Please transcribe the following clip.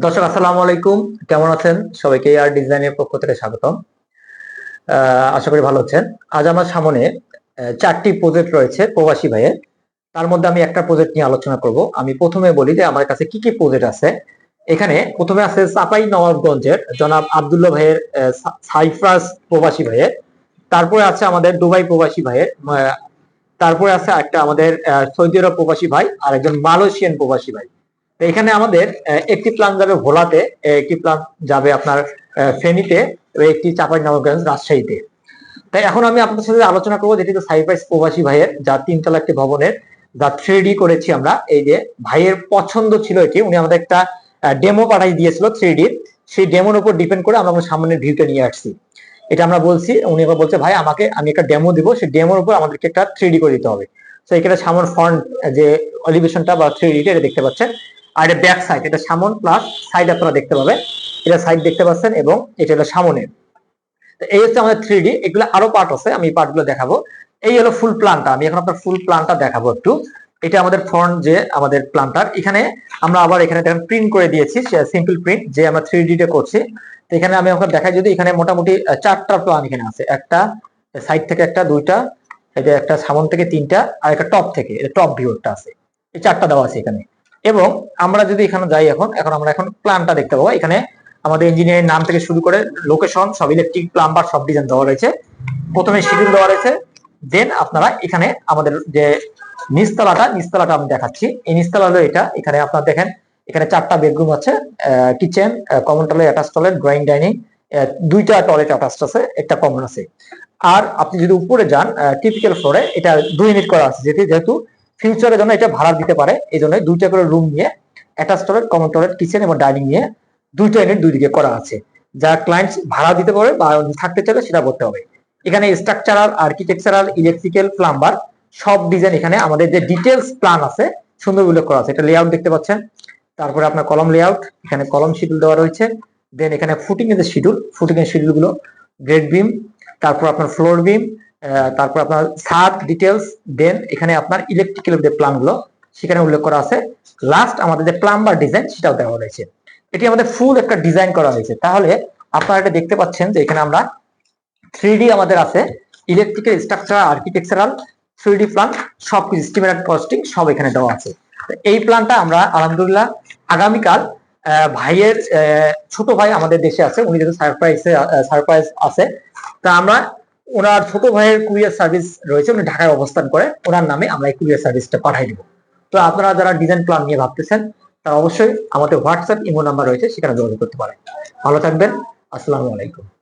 দর্শক আসসালামু আলাইকুম। কেমন আছেন? সবাইকে আর ডিজাইনের পক্ষ থেকে স্বাগতম। আশা করি ভালো আছেন। আজ আমার সামনে চারটি প্রজেক্ট রয়েছে প্রবাসী ভাইয়ের। তার মধ্যে আমি একটা প্রজেক্ট নিয়ে আলোচনা করব। আমি প্রথমে বলি যে আমার কাছে কি কি প্রজেক্ট আছে। এখানে প্রথমে আছে চাপাই নবাবগঞ্জের জনাব আব্দুল্লাহ ভাইয়ের আহ, সা- প্রবাসী ভাইয়ের। তারপরে আছে আমাদের দুবাই প্রবাসী ভাইয়ের তারপরে আছে একটা আমাদের সৌদি আরব প্রবাসী ভাই আর একজন মালয়েশিয়ান প্রবাসী ভাই। এখানে আমাদের একটি প্ল্যান যাবে ভোলাতে, একটি প্ল্যান যাবে আপনার ফেনীতে একটি চাপাই নবগঞ্জ রাজশাহীতে। তাই এখন আমি আপনাদের সাথে আলোচনা করব, যেটি সাইপ্রাইস প্রবাসী ভাইয়ের, যা তিনতলা একটি ভবনের, যা থ্রি করেছি আমরা। এই যে ভাইয়ের পছন্দ ছিল এটি, উনি আমাদের একটা ডেমো পাঠাই দিয়েছিল থ্রি সেই ডেমোর উপর ডিপেন্ড করে আমরা আমার সামনের ভিউটা নিয়ে আসছি। এটা আমরা বলছি, উনি এবার বলছে, ভাই, আমাকে, আমি একটা ডেমো দিব, সেই ডেমোর উপর আমাদেরকে একটা থ্রি করে দিতে হবে। তো এখানে সামন ফ্রন্ট যে অলিভেশনটা বা থ্রি এটা দেখতে পাচ্ছেন। আর এটা ব্যাক সাইড এটা সামন প্লাস সাইড আপনারা দেখতে পাবেন। এটা সাইড দেখতে পাচ্ছেন এবং এটা হলো সামনে তো এই হচ্ছে আমাদের থ্রি ডি এগুলো আরও পার্ট আছে, আমি পার্টগুলো দেখাবো। এই হলো ফুল প্ল্যানটা আমি এখন আপনার ফুল প্ল্যানটা দেখাবো একটু। এটা আমাদের ফ্রন্ট যে আমাদের প্ল্যানটার এখানে আমরা আবার এখানে দেখেন প্রিন্ট করে দিয়েছি সিম্পল প্রিন্ট যে আমরা থ্রি ডিতে করছি। তো এখানে আমি আপনাকে দেখাই, যদি এখানে মোটামুটি চারটা প্ল্যান এখানে আছে। একটা সাইড থেকে একটা, দুইটা, এটা একটা সামন থেকে তিনটা, আর একটা টপ থেকে, এটা টপ ভিউটা আছে। এই চারটা দেওয়া আছে এখানে। এবং আমরা যদি এখানে যাই এখন এখন আমরা এখন প্ল্যানটা দেখতে পাবো। এখানে আমাদের ইঞ্জিনিয়ারের নাম থেকে শুরু করে লোকেশন সব ইলেকট্রিক প্লাম্বার সব ডিজাইন দেওয়া রয়েছে। প্রথমে শিডিউল দেওয়া রয়েছে। দেন আপনারা এখানে আমাদের যে নিচতলাটা নিচতলাটা আমি দেখাচ্ছি। এই নিচতলা হলো এটা। এখানে আপনারা দেখেন, এখানে চারটা বেডরুম আছে kitchen common toilet attach toilet drawing dining দুইটা টয়লেট অ্যাটাচ আছে, একটা কমন আছে। আর আপনি যদি উপরে যান টিপিক্যাল ফ্লোরে এটা দুই ইউনিট করা আছে যেহেতু ফিউচারের জন্য এটা ভাড়া দিতে পারে। এই জন্য দুইটা করে রুম নিয়ে attach toilet common toilet kitchen এবং ডাইনিং নিয়ে দুইটা ইউনিট দুই দিকে করা আছে। যা ক্লায়েন্ট ভাড়া দিতে পারে বা থাকতে চাইলে সেটা করতে হবে। এখানে স্ট্রাকচারাল আর্কিটেকচারাল ইলেকট্রিক্যাল প্লাম্বার সব ডিজাইন এখানে আমাদের যে ডিটেলস প্ল্যান আছে, সুন্দর উল্লেখ করা আছে। এটা লেআউট দেখতে পাচ্ছেন। তারপরে আপনার কলম লেআউট এখানে কলম শিডিউল দেওয়া রয়েছে। দেন এখানে ফুটিং এর যে শিডিউল ফুটিং এর শিডিউলগুলো গ্রেড বিম তারপর আপনার ফ্লোর বিম তারপর আপনার ছাদ ডিটেলস দেন এখানে আপনার ইলেকট্রিক্যাল যে প্ল্যানগুলো সেখানে উল্লেখ করা আছে। লাস্ট আমাদের যে প্লাম্বার ডিজাইন সেটাও দেওয়া রয়েছে এটি আমাদের ফুল একটা ডিজাইন করা হয়েছে। তাহলে আপনারা এটা দেখতে পাচ্ছেন যে এখানে আমরা থ্রি আমাদের আছে। Electrical structure architectural three D plan সবকিছু স্টিমেট কস্টিং সব এখানে দেওয়া আছে। এই প্ল্যানটা আমরা আলহামদুলিল্লাহ আগামীকাল ভাইয়ের ছোট ভাই আমাদের দেশে আছে। উনি যেহেতু সারপ্রাইজে সারপ্রাইজ আছে। তা আমরা ওনার ছোট ভাইয়ের কুরিয়ার সার্ভিস রয়েছে, উনি ঢাকায় অবস্থান করে, ওনার নামে আমরা এই কুরিয়ার সার্ভিসটা পাঠাই দিব। তো আপনারা যারা ডিজাইন প্ল্যান নিয়ে ভাবতেছেন, তারা অবশ্যই আমাদের হোয়াটসঅ্যাপ ইমো নাম্বার রয়েছে, সেখানে যোগাযোগ করতে পারেন। ভালো থাকবেন, আসসালামু আলাইকুম।